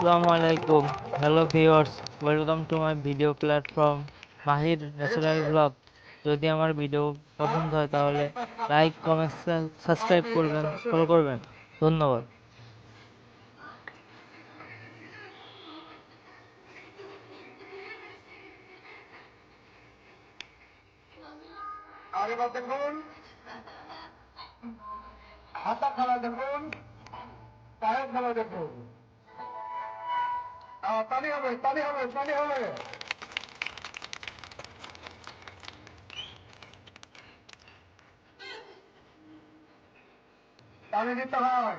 আসসালামু আলাইকুম। Hello viewers welcome to my video platform Mahir natural blog যদি আমার ভিডিও পছন্দ হয়, তাহলে লাইক কমেন্ট সাবস্ক্রাইব করবেন ফলো করবেন। ধন্যবাদ। হাতা খেলা দেখুন। পায়ের খেলা দেখুন। তালি হবে তালি হবে তালি হবে। তালি দিতে হয়।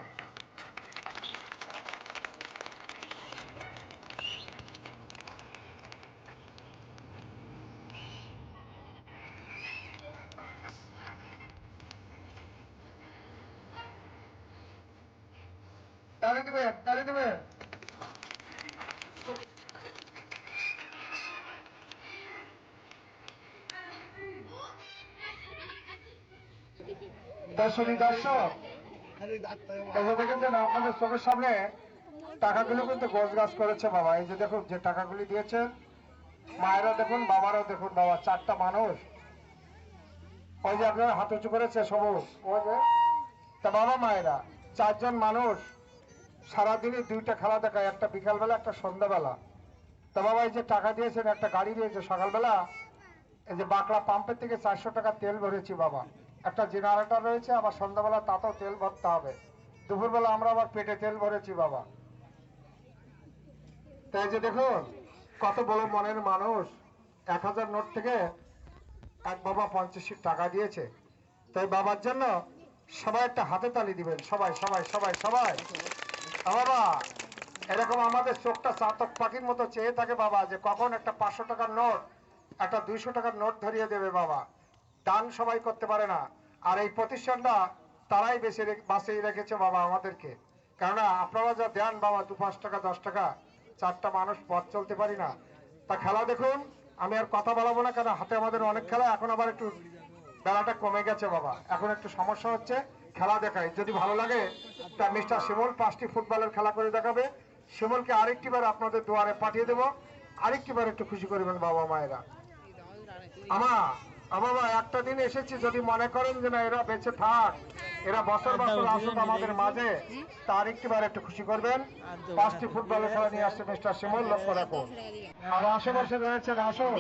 তালি দেবে তালি দেবে। দর্শনী দর্শক। এই যে দেখেছেন আপনাদের চোখের সামনে টাকাগুলো কিন্তু গোছ গাছ করেছে বাবা। এই যে দেখুন, যে টাকাগুলি দিয়েছে মায়েরা দেখুন, বাবারাও দেখুন বাবা, চারটা মানুষ। ওই যে আপনার হাত উঁচু করেছে, সবুজ। ওই যে, তা বাবা মায়েরা, চারজন মানুষ সারাদিনই দুইটা খেলা দেখায়, একটা বিকালবেলা, একটা সন্ধ্যাবেলা। তা বাবা এই যে টাকা দিয়েছেন, একটা গাড়ি দিয়েছে সকালবেলা, এই যে বাঁকড়া পাম্পের থেকে চারশো টাকা তেল ভরেছি বাবা। একটা জেনারেটর রয়েছে, আবার সন্ধ্যাবেলা তাতেও তেল ভরতে হবে। দুপুরবেলা আমরা আবার পেটে তেল ভরেছি, বাবা। তাই যে দেখুন, কত বড় মনের মানুষ। এক হাজার নোট থেকে এক বাবা পঞ্চাশি টাকা দিয়েছে। তাই বাবার জন্য সবাই একটা হাতে তালি দিবেন, সবাই সবাই সবাই সবাই। বাবা, এরকম আমাদের চোখটা চাতক পাখির মতো চেয়ে থাকে বাবা, যে কখন একটা পাঁচশো টাকার নোট, একটা দুইশো টাকার নোট ধরিয়ে দেবে বাবা। দান সবাই করতে পারে না। আর এই প্রতিষ্ঠানটা তারাই বেশি বাঁচিয়ে রেখেছে বাবা আমাদেরকে। কেননা আপনারা যা দেন বাবা, দু পাঁচ টাকা, দশ টাকা, চারটা মানুষ পথ চলতে পারি না। তা খেলা দেখুন, আমি আর কথা বলাবো না কেন, হাতে আমাদের অনেক খেলা, এখন আবার একটু বেলাটা কমে গেছে বাবা। এখন একটু সমস্যা হচ্ছে, খেলা দেখাই। যদি ভালো লাগে, তা মিস্টার শিমুল পাঁচটি ফুটবলের খেলা করে দেখাবে। শিমুলকে আরেকটি বার আপনাদের দুয়ারে পাঠিয়ে দেবো। আরেকটি বার একটু খুশি করবেন বাবা মায়েরা। আমা বাবা একটা দিন এসেছি যদি মনে করেন যে না এরা বেঁচে থাক এরা বছর বছর আসুক আমাদের মাঝে তার একটি বার একটু খুশি করবেন। পাঁচটি ফুটবলের খেলা নিয়ে আসছে মিস্টার শিমুল লক্ষ্য রাখুন। আর আশেপাশে রয়েছে আসুন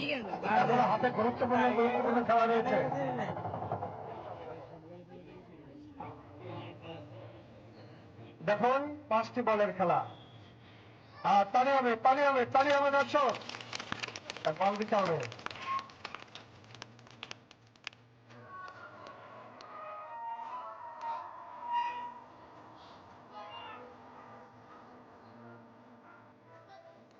হাতে গুরুত্বপূর্ণ গুরুত্বপূর্ণ খেলা রয়েছে। দেখুন পাঁচটি বলের খেলা। আর তালি হবে তালি হবে তালি হবে দর্শক বল দিতে হবে।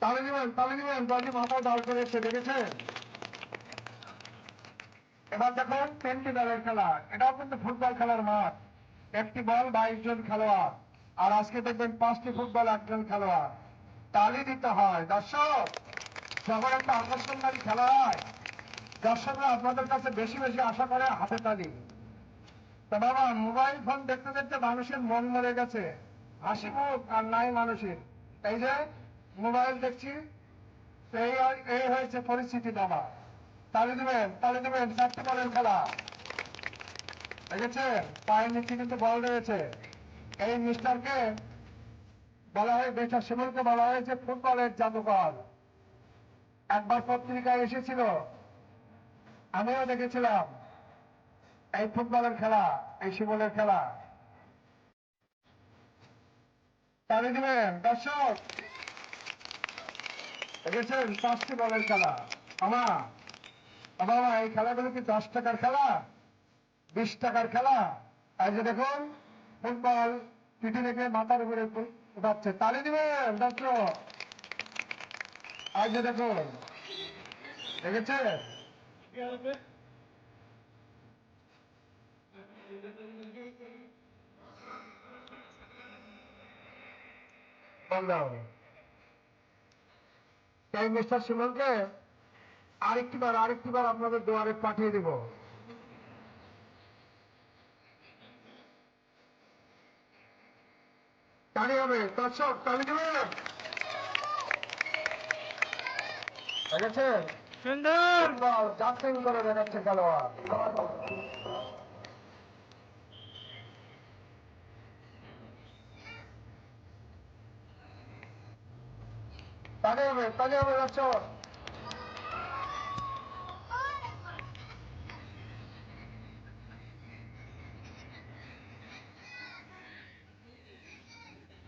তালে তালে মাথায় ডাল করে এসে দেখেছেন? এবার দেখুন দলের খেলা। এটাও কিন্তু ফুটবল খেলার মাঠ। একটি বল বাইশ জন খেলোয়াড়। আর আজকে দেখবেন পাঁচটি ফুটবল, একজন খেলোয়াড়। তালি দিতে হয়। দর্শক যখন একটা আকর্ষণকারী খেলা হয়। দর্শকরা আপনাদের কাছে বেশি বেশি আশা করে হাতে তালি। তো বাবা, মোবাইল ফোন দেখতে দেখতে মানুষের মন মরে গেছে। হাসি মুখ আর নাই মানুষের। এই মোবাইল দেখছি, এই হয়েছে পরিস্থিতি বাবা তালি দিবেন তালি দিবেন চারটি বলের খেলা। দেখেছেন? পায়ের নিচে কিন্তু বল রয়েছে। এই মিস্টারকে বলা হয় বেচার শিমুলকে বলা হয়েছে, ফুটবলের জাদুকর। একবার পত্রিকায় এসেছিল। আমিও দেখেছিলাম। এই ফুটবলের খেলা, এই শিমুলের খেলা। তালি দিবেন দর্শক, দেখেছেন? পাঁচটি বলের খেলা। আমা বাবা এই খেলাগুলো কি দশ টাকার খেলা? বিশ টাকার খেলা? এই যে দেখুন, ফুটবল পিঠে রেখে মাথার উপরে উঠাচ্ছে তালি দিবেন দর্শক? এই যে দেখুন, দেখেছেন? এই মিস্টার সুমনকে আপনাদের দুয়ারে পাঠিয়ে দিব। তালি হবে দর্শক তালি দেবেন? দেখেছে সুন্দর। জাম্পিং করে দেখাচ্ছে খেলোয়াড়। তালি হবে তালি হবে দর্শক